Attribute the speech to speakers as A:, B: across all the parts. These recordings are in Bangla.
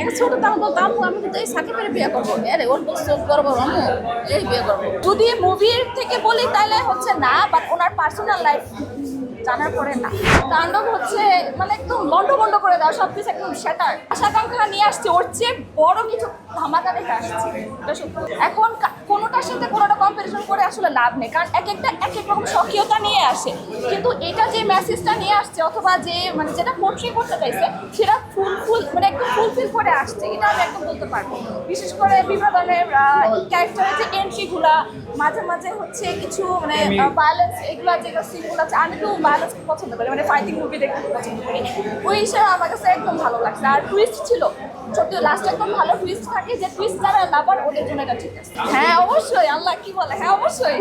A: একটা ছোট দাম বলতো, আম্মু, আমি কিন্তু এই সাকিবের বিয়ে করব। আরে, ওর চোখ বড় আম্মু, এই বিয়ে করব। যদি মুভির থেকে বলি তাহলে হচ্ছে না বাট ওনার পার্সোনাল লাইফ জানার পরে না। তাণ্ডব হচ্ছে মানে একদম লন্ডভন্ড করে দেওয়া সব কিছু একদম শ্যাটার আশা আকাঙ্ক্ষা নিয়ে আসছে, ওর চেয়ে বড় কিছু ধামাকা দেখে আসছে এখন কোনোটার সাথে কোনোটা কম্পারিজন করে আসলে লাভ নেই, কারণ এক একটা এক এক রকম স্বকীয়তা নিয়ে আসে। কিন্তু এটা যে মেসেজটা নিয়ে আসছে, অথবা যে মানে যেটা পোট্রি করতে চাইছে, সেটা ফুল ফুল মানে একদম ফুলফিল করে আসছে এটা আমি একদম বলতে পারব বিশেষ করে বিভিন্ন ধরনের ক্যারেক্টারের যে এন্ট্রিগুলা মাঝে মাঝে হচ্ছে কিছু মানে ভায়োলেন্স এগুলো যেগুলো সিনগুলো আছে আমি তো ভায়োলেন্স পছন্দ করি মানে ফাইটিং মুভি দেখতে খুব পছন্দ করি। ওই হিসেবে আমার কাছে একদম ভালো লাগছে। আর টুইস্ট ছিল সত্যি লাস্টে একদম ভালো টুইস্ট থাকে যে টুইস্ট যারা লাভার ওদের জন্য এটা ঠিক আছে। হ্যাঁ অবশ্যই আল্লাহ কি বলে? হ্যাঁ অবশ্যই।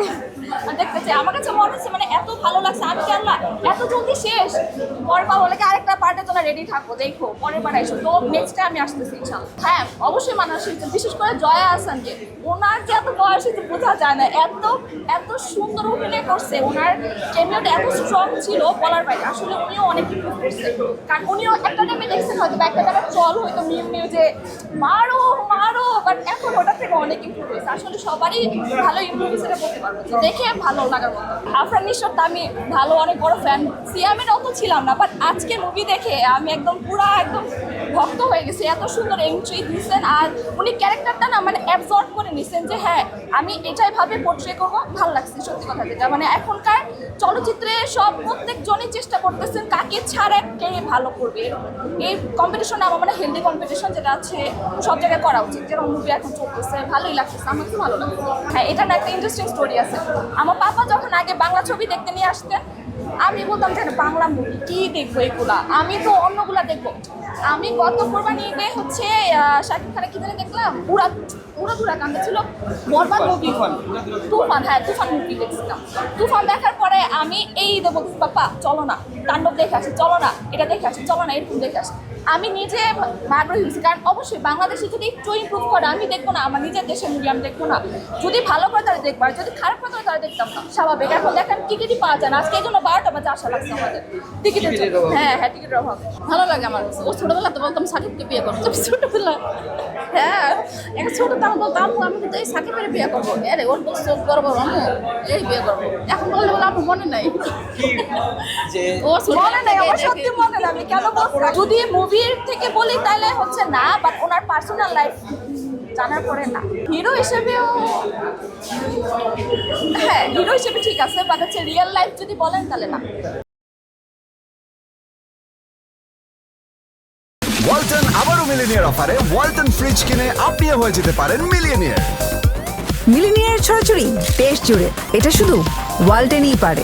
A: আমি দেখতে চাই আমার কাছে মনে হচ্ছে মানে এত ভালো লাগছে আমি কি আল্লাহ এত জলদি শেষ? পরের বার হলে আরেকটা জন্য রেডি থাকো দেখো পরের বার এসো তো নেক্সট আমি আসতেছি ইনশাল্লাহ হ্যাঁ অবশ্যই মানুষ বিশেষ করে জয়া আসান যে, ওনার যে এত বয়স হয়েছে, বোঝা যায় না। এত এত সুন্দর অভিনয় করছে, ওনার কেমিয়াটা এত স্ট্রং ছিল, বলার বাইরে। আসলে উনিও অনেক ইম্প্রুভ করছে। কারণ উনিও একটা টাইমে দেখছেন হয়তো একটা টাইমে চল হয়তো মিউ মিউ যে, মারো ওটা থেকে অনেক ইম্প্রুভ হয়েছে। আসলে সবারই ভালো ইম্প্রুভ এটা বলতে পারব দেখে ভালো লাগার মতো। আফরান নিশ্চয় তো আমি ভালো, অনেক বড় ফ্যান সিয়ামের অত ছিলাম না বাট আজকে মুভি দেখে আমি একদম পুরা একদম ভক্ত হয়ে গেছি। এত সুন্দর এন্ট্রি দিচ্ছেন আর উনি ক্যারেক্টারটা না মানে অ্যাবজর্ব করে নিছেন যে হ্যাঁ আমি এটাই ভাবে পোর্ট্রে করব, ভালো লাগছে সত্যি কথা যেটা। মানে এখনকার চলচ্চিত্রে সব প্রত্যেকজনই চেষ্টা করতেছেন কাকে ছাড়া কে ভালো করবে। এই কম্পিটিশন আমার মানে হেলদি কম্পিটিশন যেটা আছে, সব জায়গায় করা উচিত। যেরকম মুভি এখন চলতেছে ভালোই লাগতেছে আমার খুব ভালো লাগছে। হ্যাঁ এটা না একটা ইন্টারেস্টিং স্টোরি আছে। আমার পাপা যখন আগে বাংলা ছবি দেখতে নিয়ে আসতেন আমি বলতাম যে বাংলা মুভি কি দেখব এগুলা? আমি তো অন্যগুলা দেখব। আমি গত কোরবানি ঈদে হচ্ছে শাকিব খানের কি জানি দেখলাম? পুরা পুরো পুরা কান্দে ছিল। বরবাদ মুভি তুফান। হ্যাঁ তুফান মুভি দেখছিলাম। তুফান দেখার পরে আমি এই ঈদে বলছি পাপা চলো না। তাণ্ডব দেখে আসি চলো না। এটা দেখে আসি চলো না এরকম দেখে আসি। আমি নিজে আগ্রহী হয়েছি কারণ অবশ্যই বাংলাদেশে যদি একটু ইম্প্রুভ করে আমি দেখব না আমার নিজের দেশের মুভি আমি দেখব না। যদি ভালো করে তাহলে দেখব আর যদি খারাপ করে তাহলে দেখতাম না স্বাভাবিক। এখন দেখেন টিকিটই পাওয়া যায় না। আজকে এই জন্য বারোটা বাজে আশা লাগছে আমাদের। টিকিটের জন্য। হ্যাঁ হ্যাঁ টিকিটের অভাব। ভালো লাগে আমার। ও ছোটবেলা তো বলতাম সাকিবকে বিয়ে করো। তুমি ছোটবেলা হ্যাঁ একটা ছোট দাম বলতো আম্মু আমি কিন্তু এই সাকিবের বিয়ে করব। আরে ওর তো চোখ বড় বড় এই বিয়ে করব। এখন বললে বলে আমার মনে নাই। ও মনে নেই আমার সত্যি মনে নেই। আমি কেন বলব যদি মুভির থেকে বলি তাহলে হচ্ছে না বাট ওনার পার্সোনাল লাইফ জানার পরে না। হিরো হিসেবেও হ্যাঁ হিরো হিসেবে ঠিক আছে বাট হচ্ছে রিয়েল লাইফ যদি বলেন তাহলে না।
B: ওয়ালটন আবারও মিলিনিয়ার অফারে ওয়ালটন ফ্রিজ কিনে আপনিও হয়ে যেতে পারেন মিলিয়নিয়ার
C: মিলিনিয়ার ছড়াছড়ি দেশ জুড়ে এটা শুধু ওয়ালটেনই পারে।